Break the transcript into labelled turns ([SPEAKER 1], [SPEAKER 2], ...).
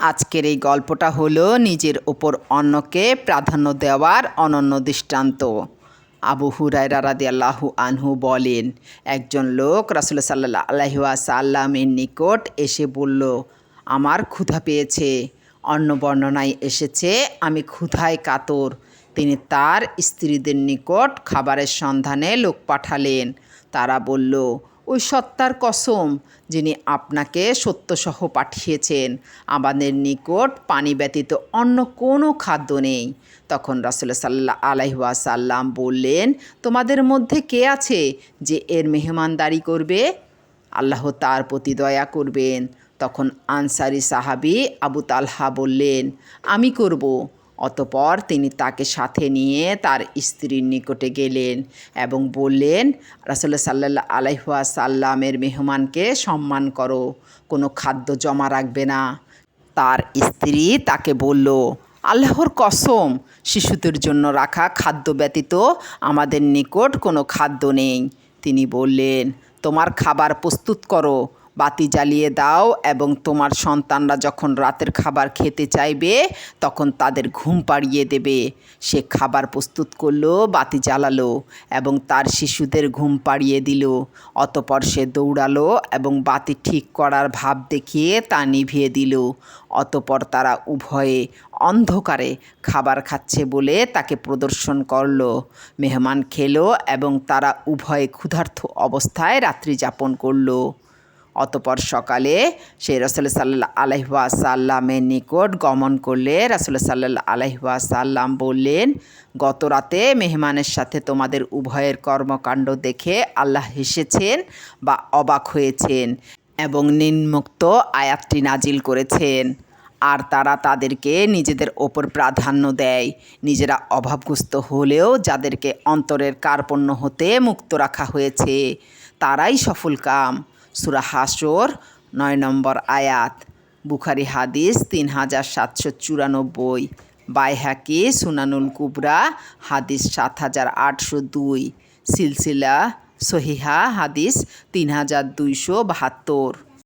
[SPEAKER 1] আজকের এই গল্পটা হলো নিজের ওপর অন্যকে প্রাধান্য দেওয়ার অনন্য দৃষ্টান্ত। আবু হুরায়রা রাদি আল্লাহু আনহু বলেন, একজন লোক রাসুল সাল্লাহ আলহিয়া সাল্লামের নিকট এসে বলল, আমার ক্ষুধা পেয়েছে, অন্য বর্ণনায় এসেছে, আমি ক্ষুধায় কাতর। তিনি তার স্ত্রীদের নিকট খাবারের সন্ধানে লোক পাঠালেন। তারা বলল ওই সত্তার কসম, যিনি আপনাকে সত্যসহ পাঠিয়েছেন। আমাদের নিকট পানি ব্যতীত অন্য কোনো খাদ্য নেই। তখন রাসুল সাল্লাহ আলাইহুয়া সাল্লাম বললেন, তোমাদের মধ্যে কে আছে যে এর মেহমানদারি করবে? আল্লাহ তার প্রতি দয়া করবেন। তখন আনসারি সাহাবি আবু তালহা বললেন, আমি করব। অতপর তিনি তাকে সাথে নিয়ে তার স্ত্রীর নিকটে গেলেন এবং বললেন রাসুল্লাহ সাল্লাহ আলাইহুয়া সাল্লামের মেহমানকে সম্মান করো, কোনো খাদ্য জমা রাখবে না। তার স্ত্রী তাকে বলল, আল্লাহর কসম, শিশুদের জন্য রাখা খাদ্য ব্যতীত আমাদের নিকট কোনো খাদ্য নেই। তিনি বললেন, তোমার খাবার প্রস্তুত করো বাতি জ্বালিয়ে দাও এবং তোমার সন্তানরা যখন রাতের খাবার খেতে চাইবে, তখন তাদের ঘুম পাড়িয়ে দেবে। সে খাবার প্রস্তুত করল, বাতি জ্বালালো এবং তার শিশুদের ঘুম পাড়িয়ে দিল। অতপর সে দৌড়ালো এবং বাতি ঠিক করার ভাব দেখিয়ে তা নিভিয়ে দিল। অতপর তারা উভয়ে অন্ধকারে খাবার খাচ্ছে বলে তাকে প্রদর্শন করল। মেহমান খেলো এবং তারা উভয়ে ক্ষুধার্ত অবস্থায় রাত্রি যাপন করল। অতপর সকালে সে রসুল সাল্লাহ আলহিবা সাল্লামের নিকট গমন করলে রসুল সাল্লাহ আলহিবা সাল্লাম বললেন, গত রাতে মেহমানের সাথে তোমাদের উভয়ের কর্মকাণ্ড দেখে আল্লাহ হেসেছেন বা অবাক হয়েছেন এবং নিম্মুক্ত আয়াতটি নাজিল করেছেন। আর তারা তাদেরকে নিজেদের ওপর প্রাধান্য দেয়। নিজেরা অভাবগ্রস্ত হলেও যাদেরকে অন্তরের কার্পণ্য হতে মুক্ত রাখা হয়েছে, তারাই সফল কাম। সুরা হাসর, নয় নম্বর আয়াত। বুখারি হাদিস তিন হাজার সাতশো চুরানব্বই। বাইহাকি, সুনানুল কুবরা, হাদিস সাত হাজার আটশো দুই। সিলসিলা, সহিহা, হাদিস তিন হাজার দুইশো বাহাত্তর।